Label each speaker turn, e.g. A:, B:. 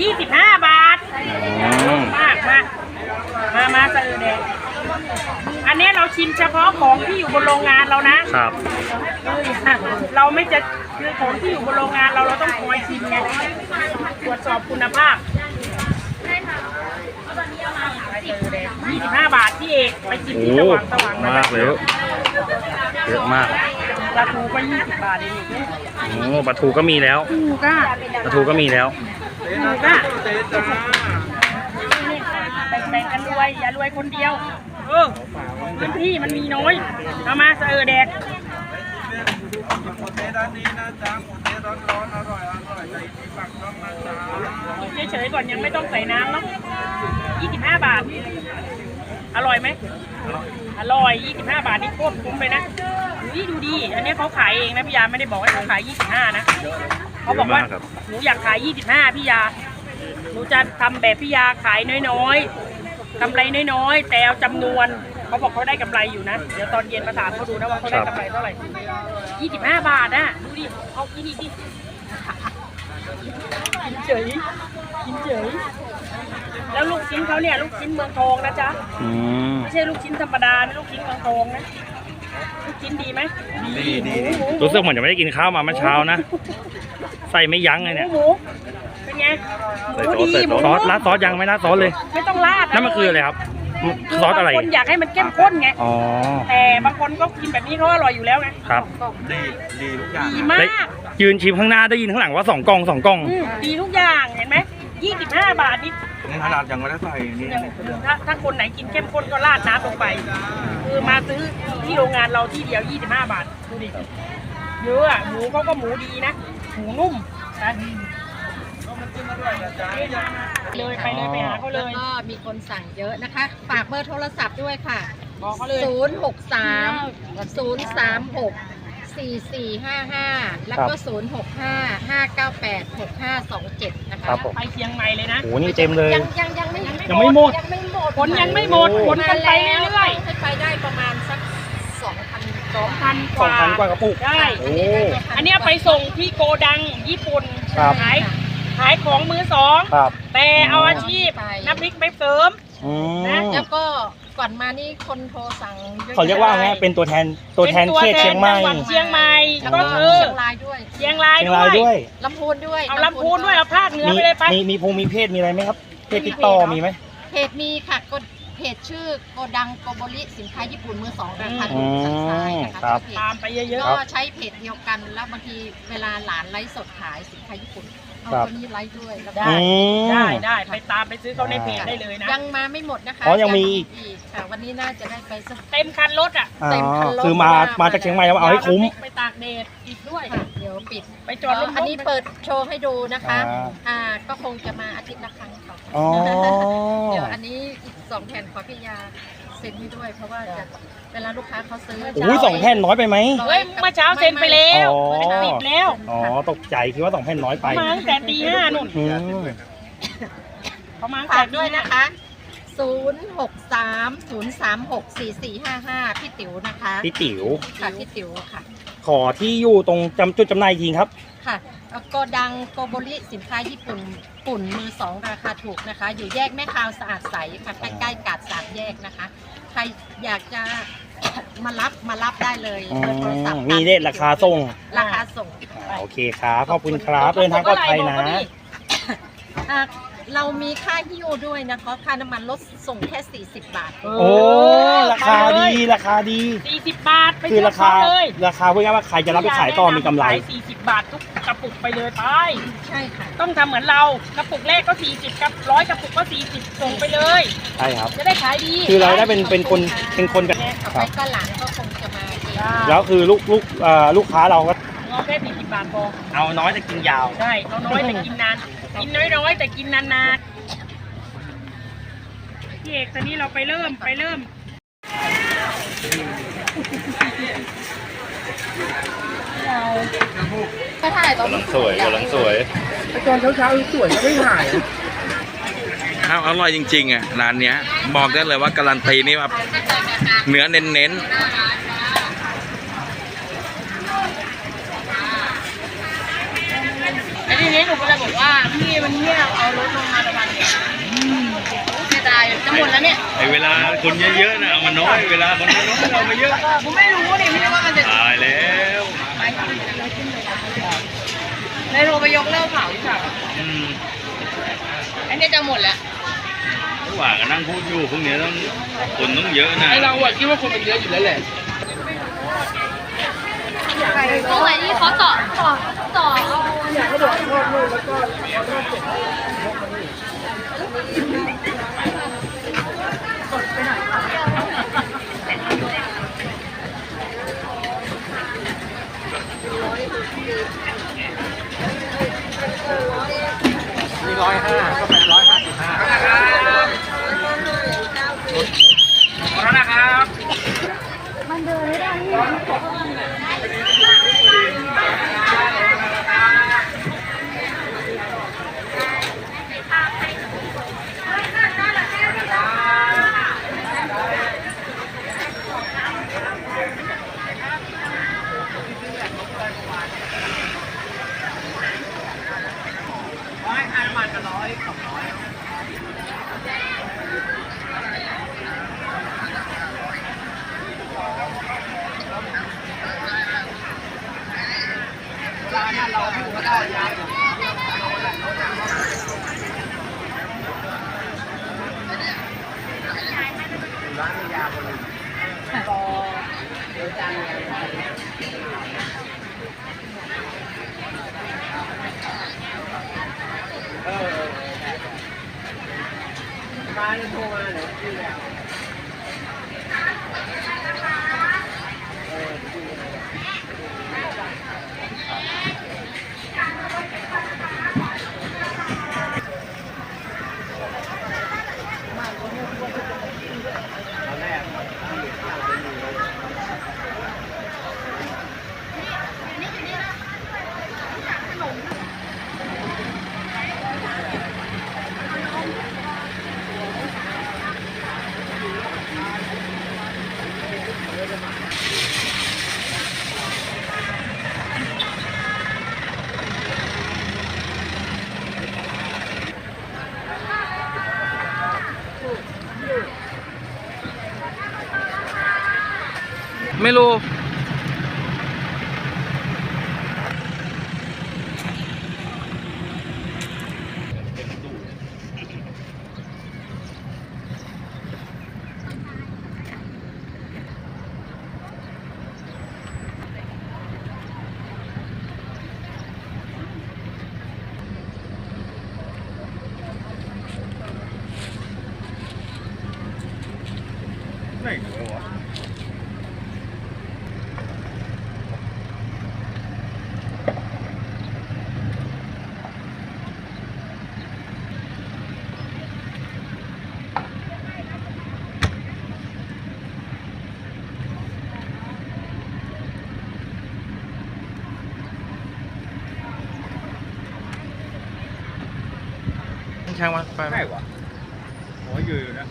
A: ยี่สิบห้าบาท
B: อืม
A: มากมามามาสะเออแดงอันนี้เราชิมเฉพาะของที่อยู่บนโรงงานเรานะครับ เราไม่จะคือของที่อยู่บนโรงงานเราเราต้องคอยชิมไงตรวจสอบคุณภาพยี่สิบห้าบาทที่เอกไปชิม
B: โอ้
A: ที่สว่างสว่าง
B: มากเลย เยอะมาก
A: ปลาทูก็ยี่สิบบาทเอง
B: โอ้ปลาทูก็มีแล้ว
A: ถูกอะ
B: ปลาทูก็มีแล้ว
A: ถูกอะแบ่งๆกันรวย อย่ารวยคนเดียว เออพื้นที่มันมีน้อยเอามาเสะเออแดกเฉยๆก่อนยังไม่ต้องใส่น้ำเนาะ25 บาท อร่อยไหม อร่อย 25 บาทนี่โคตรคุ้มเลยนะอุ้ยดูดี อันนี้เขาขายเองนะพี่ยาไม่ได้บอกว่าเขาขาย 25 นะ เขาบอกว่า
B: เยอะมากครับ
A: หนูอยากขาย 25 พี่ยา หนูจะทำแบบพี่ยาขายน้อยๆกำไรน้อยๆ แต่เอาจำนวนเขาบอกเขาได้กำไรอยู่นะ เดี๋ยวตอนเย็นมาถามเขาดูนะว่าเขาได้กำไรเท่าไหร่ 25 บาทนะดูดิเอากินอีกดิกินเฉยกินเฉยแล้วลูกชิ้นเขาเนี่ยลูกชิ้นเมืองทองนะจ๊ะ
B: อืม
A: ไม่ใช่ลูกชิ้นธรรมดานะลูกชิ้นเมืองทองนะลู กชิ้นดีไหมดีดี
B: รู้สึกเหมือนจะไม่ได้กินข้าวมาเมื่อเช้านะ ใส่ไม่ยั้งเลยเนี่ย
A: หมูเป็นไงห
B: ใส่
A: มู
B: ซอส
A: ดี
B: ใส่
A: หมู
B: ซอสราดซอสยังไม่ราดซอสเลย
A: ไม่ต้องราด
B: นั่นมันคืออะไรครับซอสอะไร
A: บางคนอยากให้มันเข้มข้นไง
B: อ๋อ
A: แต่บางคนก็กินแบบนี้เขาอร่อยอยู่แล้วไง
B: ครับ
A: ดีมา
B: เฮ้ย
A: ก
B: ยืนชิมข้างหน้าได้ยินข้างหลังว่าสองกล่องสองกล่อง
A: อืมดีทุกอย่างเห็นไหมยี่สิบห้าบาทนี่
C: นี่ขนาดยังไม่ได้ใส่นี่
A: ถ้าถ้าคนไหนกินเข้มข้นก็ราดน้ำลงไป คือมาซื้อ ที่โรงงานเราที่เดียว 25 บาท ดูดิ เยอะอะหมูเขาก็หมูดีนะ หมูนุ่มนะเลยไปเลยไปหาเขาเล
D: แล้ว
A: ย
D: ก็มีคนสั่งเยอะนะคะ ฝากเบอร์โทรศัพท์ด้วยค่ะ
A: บอกเขาเลย
D: 0 6 3 0 3 6 4 4 5 5 แล้วก็ 0 6 5 5 9 8 6 5 2 7 นะคะ
B: ครับผม
A: ไปเชียงใหม่เลยนะ
B: โอ้โหนี่เต็มเลย
D: ยังยังยังไม่
B: ยังไม่หมด
D: ยังไม่หมด
A: ผลยังไม่หมดผลกันไปเรื่อย
D: ให้ไปได้ประมาณสัก 2,000
A: ๆสองพันก
B: สอง
A: ว่า
B: พันกว่ากระปุก
A: ได้
B: โอ้
A: อันเนี้ยไปส่งที่โกดังญี่ปุ่น
B: ครับ
A: ขายขายของมือสอง
B: ครับ
A: แต่เอาอาชีพ น้ำพริกไปเสริม
B: อืม
D: แล้วก็ก่อนมานี่คนโทรสั่งยอะ
B: เขาเรียกว่าไงเป็นตัวแทนตัวแทนเขตเชียงใหม่
A: ป็นตัวแทนจังหวัดเชียงใหม่
D: แล้ว
A: ก็
D: ก็
A: คือ
D: เชียงรายด้วย
A: เชียงราย
B: เชียง
A: ด้
B: รายด้
A: ว
B: วย ย
D: ลำพูนด้วย
A: เอาลำพูนด้วย เอาภาคเหนือ
B: มี
A: ไปเลยไป
B: มีมีพงมีเพศมีอะไรไหมครับ เพศติดต่อมีไหม
D: เพจมีค่ะก็ เพจชื่อโกดังโกโบริสินค้าญี่ปุ่นมือสองราคา
B: อื
D: ถูก
B: ม
D: สันทรายนะคะ
B: ครับ
D: เพจ
A: ตามไปเยอะ
D: ก็ใช้เพจเดียวกัน แล้วบางทีเวลาหลานไลฟ์สดขายสินค้าญี่ปุ่นเอา
B: ครับ
D: ตัวนี้ไลฟ์ด้วยแล้ว
A: ได้
D: ก็
B: อืม
A: ๆได้ได้ไปตามไปซื้อเขาในเพจได้เลยนะ
D: ยังมาไม่หมดนะคะ
B: อ๋อยังมีอีก
D: อีกค่ะวันนี้น่าจะได้ไปสัก
A: เต็มคันรถอะ
B: อ๋อ
D: เต็มคันรถ
B: คือมา
D: ว่า
B: มาจากเชียงใหม่แล้วเอาให้คุ้ม
A: ไปตากแดดอีกด้วย
D: ค่ะเดี๋ยวปิด
A: ไปจอดรถ
D: อันนี้เปิดโชว์ให้ดูนะคะ
B: อ่า
D: อ่า ก็คงจะมาอาทิตย์ละครั้งค่ะ
B: อ๋อ
D: เดี๋ยวอันนี้อีกสองแผ่นขอพี่ยาเซ็นให้ด้วย เพราะว่าจะเวลาลูกค้าเขาซื้อ
B: โอ้ยสองแผ่นน้อยไปไหม
A: เฮ้ยเมื่อเช้าเซ็นไปแล้ว
B: อ๋อ
A: ปิดแล้ว
B: อ๋อ ตกใจคิดว่าสองแผ่นน้อยไป
A: มาตั้งแต่ตีห้านุ่น
B: อืม
A: เขามาตั้ง
D: ฝา
A: แต่
D: กด้วยนะคะ 063 036 4455 พี่ติ๋วนะคะ
B: พี่ติ๋ว
D: ค่ะพี่ติ๋วค่ะ
B: ขอที่อยู่ตรงจำจุดจำหน่ายอีกทีครับ
D: ค่ะแล้วก็ดังโกโบริสินค้าญี่ปุ่นปุ่นมือสองราคาถูกนะคะ อยู่แยกแม่คาวสะอาดใสค่ะใกล้ๆกาดสามแยกนะคะ ใครอยากจะ มารับมารับได้เลย
B: อื
D: เบอร์โทรศัพท์
B: มมีเรทราคาส่ง
D: ราคาส่ง
B: อ่าโอเคครับ ขอบคุณครับ เดินทางปลอดภัยนะ
D: อะ เรามีค่าหิ้วด้วยนะคะค่าน้ำมันลดส่งแค่ 40 บาท
B: โอ้ราคาดีราคาดี
A: สี่สิบบาท ไป
B: คือราคา
A: เลย
B: ราคาพูดง่ายๆว่าใครจะรับไปขายต่อมีกำไร
A: สี่สิบบาททุกกระปุกไปเลยไป
D: ใช่ค่ะ
A: ต้องทำเหมือนเรา กระปุกแรกก็40กับร้อยกระปุกก็40ส่งไปเลย
B: ใช่ครับ
A: จะได้ขายดี
B: คือเราได้เป็นเป็นคนเป็นคนกัน
D: ต่อ
B: ค
D: ไป
B: รับ
D: ก็หลานก็คงจะมาเอง
B: แล้วคือลูกลูกเอ่อลูกค้าเราก็
A: เอาแค่40บาทพอ
B: เอาน้อยแต่กินยาว
A: ได้เอาน้อยแต่กินนาน กินน้อยๆ แต่กินนานๆพี่เอกตอนนี้เราไปเริ่มไปเริ่ม
D: ก็ถ่ายตอน
B: สวยกำลังสวย
C: ข้าวอร่อยจริงๆอะร้านเนี้ยบอกได้เลยว่าการันตีนี่แบบเนื้อเน้น
A: ทีนี้หนูก็เลยบอกว่าพี่มันเนี่ยเอารถ
E: ลงมา
F: ประมาณนี้ยเสียดายจะหมดแล
E: ้วเ
F: นี่ย
E: ไอเวลาคนเยอะๆนะเอามันน้อยเวลาคนน้อยเรามาเยอะ
F: ผมไม่รู้นี่พี่ว่ามันจะ
E: ตายแล้ว
F: ไปนเลโรไปยกเลิกเผาที่จับ
E: อั
F: นนี้จะหมดแล้ว
E: ระหว่างกันนั่งพูดอยู่พวกนี้ต้องคนต้องเยอะนะ
F: ไอเราอะคิดว่าคนมันเยอะอยู่แล้วแหละ
G: ตรงไหนที่เขาต่อต่อต่อ เจาะเจาะ เจาะ
C: ไม่รู้
E: ไม่รู้วะ
C: ช่างมันไป
E: ไม่หวะโอ้ยอยู่อยู่นะ